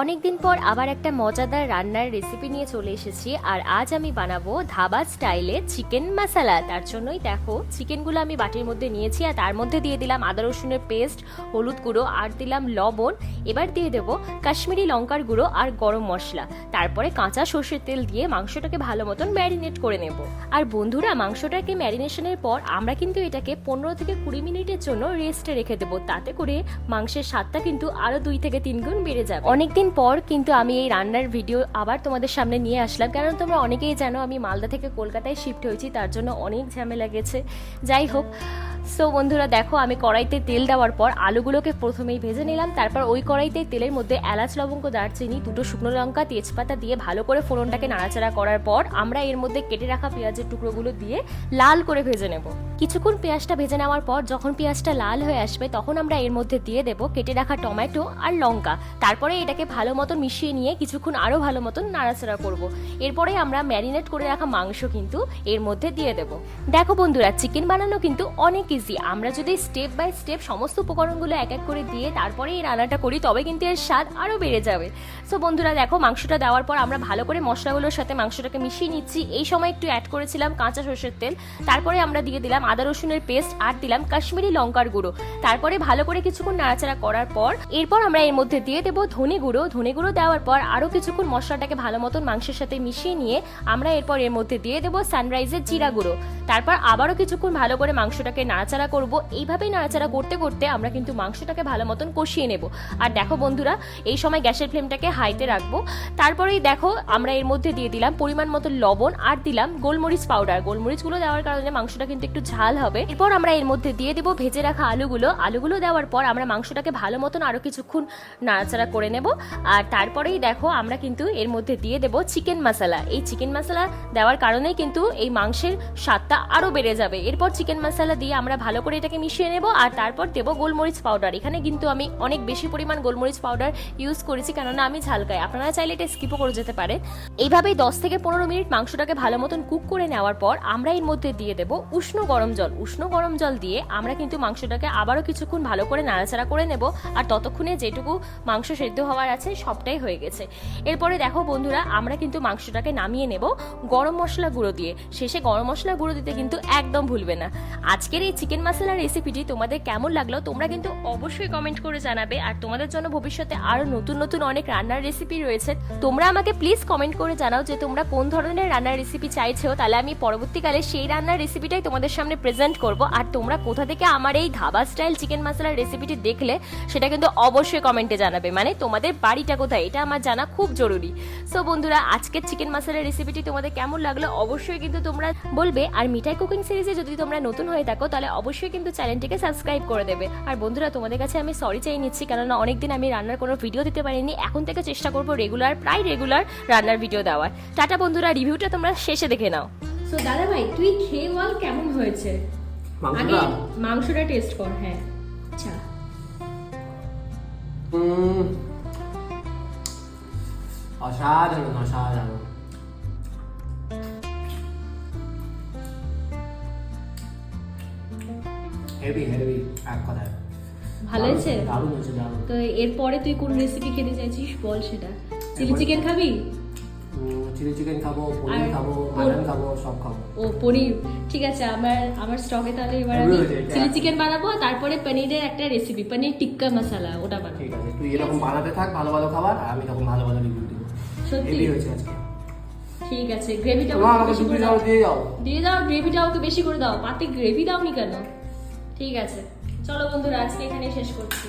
অনেকদিন পর আবার একটা মজাদার রান্নার রেসিপি নিয়ে চলে এসেছি, আর আজ আমি বানাবো ধাবা স্টাইলে চিকেন মশালা। তার জন্যই দেখো, চিকেনগুলো আমি বাটির মধ্যে নিয়েছি, আর তার মধ্যে দিয়ে দিলাম আদা রসুনের পেস্ট হলুদ গুঁড়ো, আর দিলাম লবণ। এবার দিয়ে দেবো কাশ্মীরি লঙ্কার গুঁড়ো আর গরম মশলা। তারপরে কাঁচা সর্ষের তেল দিয়ে মাংসটাকে ভালো মতন ম্যারিনেট করে নেব। আর বন্ধুরা, মাংসটাকে ম্যারিনেশনের পর আমরা কিন্তু এটাকে পনেরো থেকে কুড়ি মিনিটের জন্য রেস্টে রেখে দেবো। তাতে করে মাংসের স্বাদটা কিন্তু আরও দুই থেকে তিন গুণ বেড়ে যাবে। অনেকদিন পর কিন্তু আমি এই রান্নার ভিডিও আবার তোমাদের সামনে নিয়ে আসলাম। কারণ তোমরা অনেকেই জানো আমি মালদা থেকে কলকাতায় শিফট হয়েছি, তার জন্য অনেক ঝামেলা গেছে। যাই হোক সো বন্ধুরা, দেখো, আমি কড়াইতে তেল দেওয়ার পর আলুগুলোকে প্রথমেই ভেজে নিলাম। তারপর ওই কড়াইতে তেলের মধ্যে এলাচ, লবঙ্গ, দারচিনি, দুটো শুকনো লঙ্কা, তেজপাতা দিয়ে ভালো করে ফোড়নটাকে নাড়াচাড়া করার পর আমরা এর মধ্যে কেটে রাখা পেঁয়াজের টুকরোগুলো দিয়ে লাল করে ভেজে নেব। কিছুক্ষণ পেঁয়াজটা ভেজে নেওয়ার পর যখন পেঁয়াজটা লাল হয়ে আসবে, তখন আমরা এর মধ্যে দিয়ে দেব কেটে রাখা টমেটো আর লঙ্কা। তারপরে এটাকে ভালো মতন মিশিয়ে নিয়ে কিছুক্ষণ আরও ভালো মতন নাড়াচাড়া করব। এরপরে আমরা ম্যারিনেট করে রাখা মাংস কিন্তু এর মধ্যে দিয়ে দেব। দেখো বন্ধুরা, চিকেন বানানো কিন্তু অনেক ইজি আমরা যদি স্টেপ বাই স্টেপ সমস্ত উপকরণগুলো এক এক করে দিয়ে তারপরে এই রান্নাটা করি, তবে কিন্তু এর স্বাদ আরও বেড়ে যাবে। সো বন্ধুরা, দেখো, মাংসটা দেওয়ার পর আমরা ভালো করে মশলাগুলোর সাথে মাংসটাকে মিশিয়ে নিচ্ছি। এই সময় একটু অ্যাড করেছিলাম কাঁচা সর্ষের তেল। তারপরে আমরা দিয়ে দিলাম আদা রসুনের পেস্ট আর দিলাম কাশ্মীরি লঙ্কার গুঁড়ো। তারপরে ভালো করে কিছুক্ষণ নাড়াচাড়া করার পর এরপর আমরা এর মধ্যে দিয়ে দেবো ধনে গুঁড়ো। ধনে গুঁড়ো দেওয়ার পর আরও কিছুক্ষণ মশলাটাকে ভালো মতন মাংসের সাথে মিশিয়ে নিয়ে আমরা এরপর এর মধ্যে দিয়ে দেবো সানরাইজের জিরা গুঁড়ো। তারপর আবারও কিছুক্ষণ ভালো করে মাংসটাকে নাড়াচাড়া করব। এইভাবেই নাড়াচাড়া করতে করতে আমরা কিন্তু মাংসটাকে ভালো মতন কষিয়ে নেব। আর দেখো বন্ধুরা, এই সময় গ্যাসের ফ্লেমটাকে হাইতে রাখব। তারপরেই দেখো, আমরা এর মধ্যে দিয়ে দিলাম পরিমাণ মতো লবণ আর দিলাম গোলমরিচ পাউডার। গোলমরিচগুলো দেওয়ার কারণে মাংসটা কিন্তু একটু ঝাল হবে। এরপর আমরা এর মধ্যে দিয়ে দেবো ভেজে রাখা আলুগুলো। আলুগুলো দেওয়ার পর আমরা মাংসটাকে ভালো মতন আরও কিছুক্ষণ নাড়াচাড়া করে নেব। আর তারপরেই দেখো, আমরা কিন্তু এর মধ্যে দিয়ে দেবো চিকেন মশলা। এই চিকেন মশলা দেওয়ার কারণেই কিন্তু এই মাংসের স্বাদটা আরও বেড়ে যাবে। এরপর চিকেন মশলা দিয়ে আমরা ভালো করে এটাকে মিশিয়ে নেব আর তারপর দেবো গোলমরিচ পাউডার এখানে কিন্তু আমি অনেক বেশি পরিমাণ গোলমরিচ পাউডার ইউজ করেছি, কেননা আমি ঝালকাই আপনারা চাইলে এটা স্কিপও করে যেতে পারে এইভাবেই দশ থেকে পনেরো মিনিট মাংসটাকে ভালো মতন কুক করে নেওয়ার পর আমরা এর মধ্যে দিয়ে দেবো উষ্ণ গরম জল। উষ্ণ গরম জল দিয়ে আমরা কিন্তু মাংসটাকে আবারও কিছুক্ষণ ভালো করে নাড়াচাড়া করে নেব আর ততক্ষণে যেটুকু মাংস সেদ্ধ হওয়ার আছে সবটাই হয়ে গেছে। এরপরে দেখো বন্ধুরা, আমরা কিন্তু মাংসটাকে নামিয়ে নেব গরম মশলা গুঁড়ো দিয়ে। শেষে গরম মশলা গুঁড়ো দিতে কিন্তু একদম ভুলবে না। আজকের এই চিকেন মশলা রেসিপিটি তোমাদের কেমন লাগল, তোমরা কিন্তু অবশ্যই কমেন্ট করে জানাবে। আর তোমাদের জন্য ভবিষ্যতে আরও নতুন নতুন অনেক রান্নার রেসিপি রয়েছে। তোমরা আমাকে প্লিজ কমেন্ট করে জানাও যে তোমরা কোন ধরনের রান্নার রেসিপি চাইছো। তাহলে আমি পরবর্তীকালে সেই রান্নার রেসিপিটাই তোমাদের সামনে প্রেজেন্ট করব। আর তোমরা কোথা থেকে আমার এই ধাবা স্টাইল চিকেন মশলার রেসিপিটি দেখলে, সেটা কিন্তু অবশ্যই কমেন্টে জানাবে। মানে তোমাদের বাড়িটা কোথায়, এটা আমার জানা খুব জরুরি। সো বন্ধুরা, আজকের চিকেন মশলার রেসিপিটি তোমাদের কেমন লাগল, অবশ্যই কিন্তু তোমরা বলবে। আর মিঠাই কুকিং সিরিজে যদি তোমরা নতুন হয়ে থাকো, তাহলে অবশ্যই কিন্তু চ্যানেলটিকে সাবস্ক্রাইব করে দেবে। আর বন্ধুরা তোমাদের কাছে আমি সরি চাই নিচ্ছি কেননা অনেকদিন আমি রান্নার কোনো ভিডিও দিতে পারিনি। এখন থেকে চেষ্টা করব রেগুলার প্রায় রেগুলার রান্নার ভিডিও দেওয়ার। টাটা বন্ধুরা রিভিউটা তোমরা শেষে দেখে নাও। তো দাদা ভাই তুই খেয়ে বল কেমন হয়েছে? আগে মাংসটা মাংসটা টেস্ট কর হ্যাঁ। আচ্ছা। অসাধারণ অসাধারণ। হেভি হেভি এক কথায়। ভালো হয়েছে? দারুণ হয়েছে দারুণ। তো এরপরে তুই কোন রেসিপি খেতে চাইছিস? বল সেটা। চিলি চিকেন খাবি? চিলি চিকেন খাব পনির খাব মাটন খাব সব খাব। ও পনির। ঠিক আছে আমার আমার স্টকে তাহলে এবার আমি। চিলি চিকেন বানাবো তারপরে পনিরের একটা রেসিপি পনির টিক্কা মশলা ওটা বানাবো। ঠিক আছে তুই এরকম বানাতে থাক ভালো ভালো খাবার আর আমি তখন ভালো ভালো রিভিউ দেবো। সত্যি? হয়েছে আজকে। ঠিক আছে গ্রেভিটা যাও দাও। দিয়ে দিয়ে দাও গ্রেভিটা ওকে বেশি করে দাও। পাতে গ্রেভি দাও দাওনি কেন? ঠিক আছে। চলো বন্ধুরা আজকে এখানে শেষ করছি।